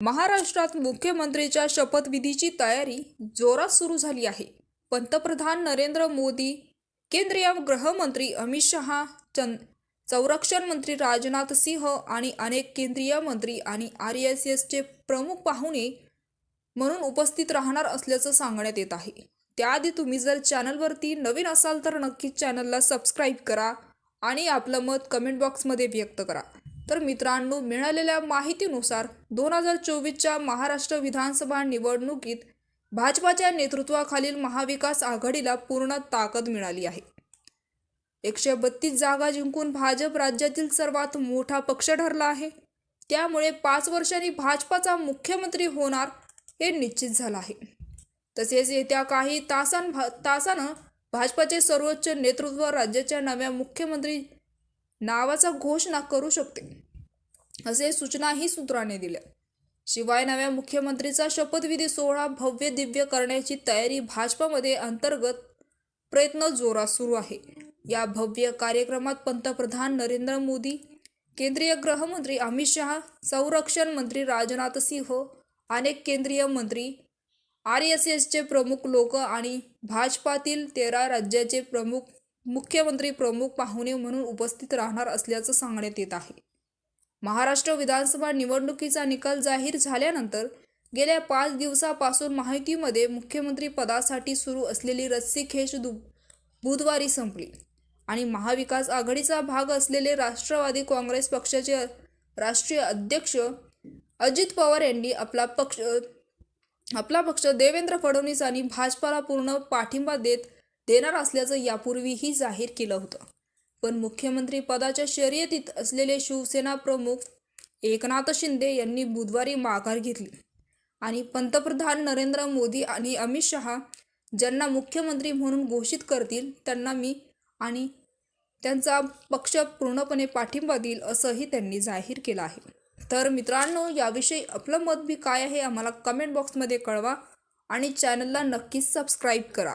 महाराष्ट्रात मुख्यमंत्रीच्या शपथविधीची तयारी जोरात सुरू झाली आहे. पंतप्रधान नरेंद्र मोदी केंद्रीय गृहमंत्री अमित शहा चं संरक्षण मंत्री राजनाथ सिंह आणि अनेक केंद्रीय मंत्री आणि आर एस एसचे प्रमुख पाहुणे म्हणून उपस्थित राहणार असल्याचं सांगण्यात येत आहे. त्याआधी तुम्ही जर चॅनलवरती नवीन असाल तर नक्कीच चॅनलला सबस्क्राईब करा आणि आपलं मत कमेंट बॉक्समध्ये व्यक्त करा. तर मित्रांनो मिळालेल्या माहितीनुसार दोन हजार चोवीसच्या महाराष्ट्र विधानसभा निवडणुकीत भाजपाच्या नेतृत्वाखालील महाविकास आघाडीला पूर्ण ताकद मिळाली आहे. एकशे बत्तीस जागा जिंकून भाजप राज्यातील सर्वात मोठा पक्ष ठरला आहे. त्यामुळे पाच वर्षांनी भाजपाचा मुख्यमंत्री होणार हे निश्चित झालं आहे. तसेच येत्या काही तासां भा तासानं भाजपाचे सर्वोच्च नेतृत्व राज्याच्या नव्या मुख्यमंत्री नावाचा घोषणा करू शकते असे सूचनाही सूत्राने दिल्या शिवाय नव्या मुख्यमंत्रीचा शपथविधी सोहळा भव्य दिव्य करण्याची तयारी भाजपामध्ये अंतर्गत प्रयत्न जोरात सुरू आहे. या भव्य कार्यक्रमात पंतप्रधान नरेंद्र मोदी केंद्रीय गृहमंत्री अमित शहा संरक्षण मंत्री राजनाथ सिंह अनेक केंद्रीय मंत्री आर एस एसचे प्रमुख लोक आणि भाजपातील तेरा राज्याचे प्रमुख मुख्यमंत्री प्रमुख पाहुणे म्हणून उपस्थित राहणार असल्याचं सांगण्यात येत आहे. महाराष्ट्र विधानसभा निवडणुकीचा निकाल जाहीर झाल्यानंतर गेल्या पाच दिवसापासून माहितीमध्ये मुख्यमंत्री पदासाठी सुरू असलेली रस्सीखेच दु बुधवारी संपली आणि महाविकास आघाडीचा भाग असलेले राष्ट्रवादी काँग्रेस पक्षाचे राष्ट्रीय अध्यक्ष अजित पवार यांनी आपला पक्ष आपला पक्ष देवेंद्र फडणवीस आणि भाजपाला पूर्ण पाठिंबा देत देणार असल्याचं यापूर्वीही जाहीर केलं होतं. पण मुख्यमंत्री पदाच्या शर्यतीत असलेले शिवसेना प्रमुख एकनाथ शिंदे यांनी बुधवारी माघार घेतली. आणि पंतप्रधान नरेंद्र मोदी आणि अमित शहा ज्यांना मुख्यमंत्री म्हणून घोषित करतील त्यांना मी आणि त्यांचा पक्ष पूर्णपणे पाठिंबा देईल असंही त्यांनी जाहीर केलं आहे. तर मित्रांनो याविषयी आपलं मत बी काय आहे आम्हाला कमेंट बॉक्समध्ये कळवा आणि चॅनलला नक्कीच सबस्क्राईब करा.